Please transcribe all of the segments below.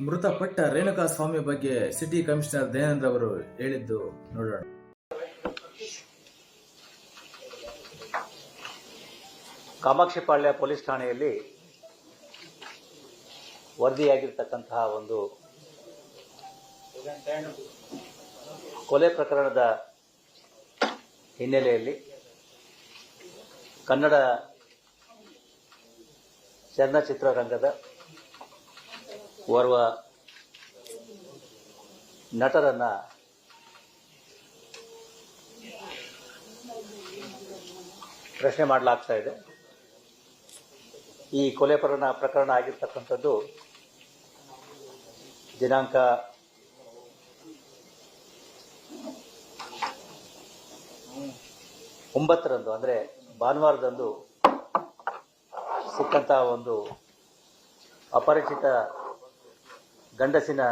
ಮೃತಪಟ್ಟ ರೇಣುಕಾ ಸ್ವಾಮಿ ಬಗ್ಗೆ city commissioner Dayanand ಅವರು ಹೇಳಿದ್ದು ನೋಡೋಣ. ಕಾಮಾಕ್ಷಿಪಾಳ್ಯ ಪೊಲೀಸ್ ಠಾಣೆಯಲ್ಲಿ ವರದಿಯಾಗಿರ್ತಕ್ಕಂತಹ ಒಂದು ಕೊಲೆ ಪ್ರಕರಣದ ಹಿನ್ನೆಲೆಯಲ್ಲಿ ಕನ್ನಡ ಚಲನಚಿತ್ರರಂಗದ ಓರ್ವ ನಟರನ್ನ ಪ್ರಶ್ನೆ ಮಾಡಲಾಗ್ತಾ ಇದೆ. ಈ ಕೊಲೆ ಪ್ರಕರಣ ಪ್ರಕರಣ ಆಗಿರ್ತಕ್ಕಂಥದ್ದು ದಿನಾಂಕ ಒಂಬತ್ತರಂದು, ಅಂದರೆ ಭಾನುವಾರದಂದು ಸಿಕ್ಕಂತಹ ಒಂದು ಅಪರಿಚಿತ ಗಂಡಸಿನ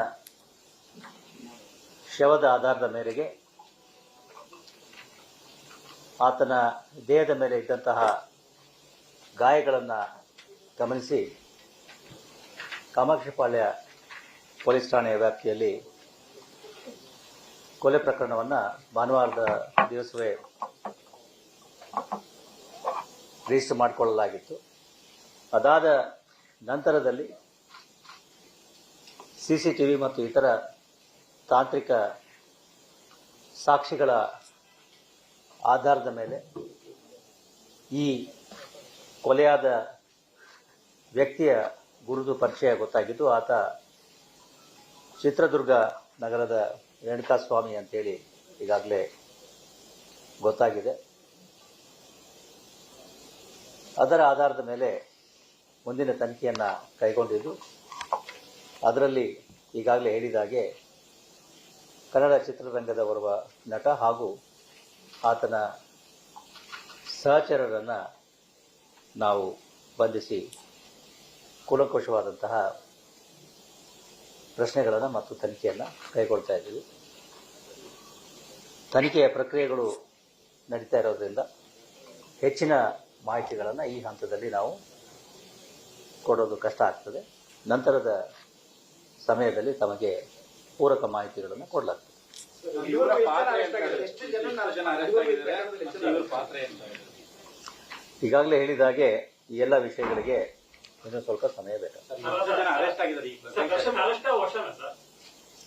ಶವದ ಆಧಾರದ ಮೇರೆಗೆ ಆತನ ದೇಹದ ಮೇಲೆ ಇದ್ದಂತಹ ಗಾಯಗಳನ್ನು ಗಮನಿಸಿ ಕಾಮಾಕ್ಷಿಪಾಳ್ಯ ಪೊಲೀಸ್ ಠಾಣೆಯ ವ್ಯಾಪ್ತಿಯಲ್ಲಿ ಕೊಲೆ ಪ್ರಕರಣವನ್ನು ಭಾನುವಾರದ ದಿವಸವೇ ರಿಜಿಸ್ಟರ್ ಮಾಡಿಕೊಳ್ಳಲಾಗಿತ್ತು. ಅದಾದ ನಂತರದಲ್ಲಿ ಸಿ ಸಿ ಟಿ ವಿ ಮತ್ತು ಇತರ ತಾಂತ್ರಿಕ ಸಾಕ್ಷಿಗಳ ಆಧಾರದ ಮೇಲೆ ಈ ಕೊಲೆಯಾದ ವ್ಯಕ್ತಿಯ ಗುರುತು ಪರಿಚಯ ಗೊತ್ತಾಗಿದ್ದು, ಆತ ಚಿತ್ರದುರ್ಗ ನಗರದ ರೇಣುಕಾಸ್ವಾಮಿ ಅಂತೇಳಿ ಈಗಾಗಲೇ ಗೊತ್ತಾಗಿದೆ. ಅದರ ಆಧಾರದ ಮೇಲೆ ಮುಂದಿನ ತನಿಖೆಯನ್ನು ಕೈಗೊಂಡಿದ್ದು ಅದರಲ್ಲಿ ಈಗಾಗಲೇ ಹೇಳಿದಾಗೆ ಕನ್ನಡ ಚಿತ್ರರಂಗದ ಓರ್ವ ನಟ ಹಾಗೂ ಆತನ ಸಹಚರರನ್ನು ನಾವು ಬಂಧಿಸಿ ಕೂಲಂಕುಷವಾದಂತಹ ಪ್ರಶ್ನೆಗಳನ್ನು ಮತ್ತು ತನಿಖೆಯನ್ನು ಕೈಗೊಳ್ತಾ ಇದ್ದೀವಿ. ತನಿಖೆಯ ಪ್ರಕ್ರಿಯೆಗಳು ನಡೀತಾ ಇರೋದ್ರಿಂದ ಹೆಚ್ಚಿನ ಮಾಹಿತಿಗಳನ್ನು ಈ ಹಂತದಲ್ಲಿ ನಾವು ಕೊಡೋದು ಕಷ್ಟ ಆಗ್ತದೆ. ನಂತರದ ಸಮಯದಲ್ಲಿ ತಮಗೆ ಪೂರಕ ಮಾಹಿತಿಗಳನ್ನು ಕೊಡಲಾಗ್ತದೆ. ಈಗಾಗಲೇ ಹೇಳಿದ ಹಾಗೆ ಎಷ್ಟು ಜನ ಅರೆಸ್ಟ್ ಆಗಿದ್ದಾರೆ? ಮತ್ತು ಪಾತ್ರ ಎಂತ ಇದೆ? ಈಗಾಗಲೇ ಹೇಳಿದಾಗೆ ಈ ಎಲ್ಲ ವಿಷಯಗಳಿಗೆ ಇನ್ನೂ ಸ್ವಲ್ಪ ಸಮಯ ಬೇಕಾಗ್ತದೆ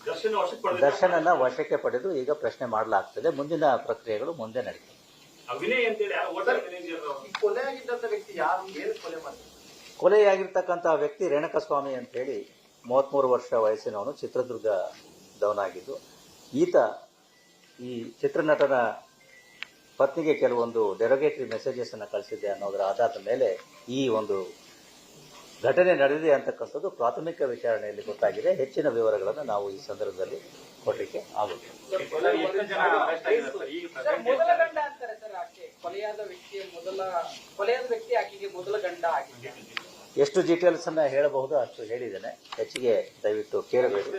ದರ್ಶನನ ವಶಕ್ಕೆ ಪಡೆದ ದರ್ಶನನ್ನ ವಶಕ್ಕೆ ಪಡೆದು ಈಗ ಪ್ರಶ್ನೆ ಮಾಡಲಾಗ್ತದೆ. ಮುಂದಿನ ಪ್ರಕ್ರಿಯೆಗಳು ಮುಂದೆ ನಡೆಯುತ್ತೆ ಕೊಲೆಯಾಗಿರ್ತಕ್ಕಂಥ ವ್ಯಕ್ತಿ ರೇಣುಕಸ್ವಾಮಿ ಅಂತ ಹೇಳಿ ಮೂವತ್ಮೂರು ವರ್ಷ ವಯಸ್ಸಿನವನು ಚಿತ್ರದುರ್ಗದವನಾಗಿದ್ದು ಈತ ಈ ಚಿತ್ರನಟನ ಪತ್ನಿಗೆ ಕೆಲವೊಂದು ಡೆರೋಗೇಟರಿ ಮೆಸೇಜಸ್ ಅನ್ನು ಕಳಿಸಿದೆ ಅನ್ನೋದರ ಆಧಾರದ ಮೇಲೆ ಈ ಒಂದು ಘಟನೆ ನಡೆದಿದೆ ಅಂತಕ್ಕಂಥದ್ದು ಪ್ರಾಥಮಿಕ ವಿಚಾರಣೆಯಲ್ಲಿ ಗೊತ್ತಾಗಿದೆ. ಹೆಚ್ಚಿನ ವಿವರಗಳನ್ನು ನಾವು ಈ ಸಂದರ್ಭದಲ್ಲಿ ಕೊಡಲಿಕ್ಕೆ ಆಗುತ್ತೆ ಕೊಲೆಯಾದ ವ್ಯಕ್ತಿಯ ಮೊದಲ, ಕೊಲೆಯಾದ ವ್ಯಕ್ತಿ ಆಕೆಗೆ ಮೊದಲ ಗಂಡ ಆಗಿದೆ. ಎಷ್ಟು ಡೀಟೇಲ್ಸ್ ಅನ್ನ ಹೇಳಬಹುದು ಅಷ್ಟು ಹೇಳಿದ್ದೇನೆ. ಹೆಚ್ಚಿಗೆ ದಯವಿಟ್ಟು ಕೇಳಬೇಕು.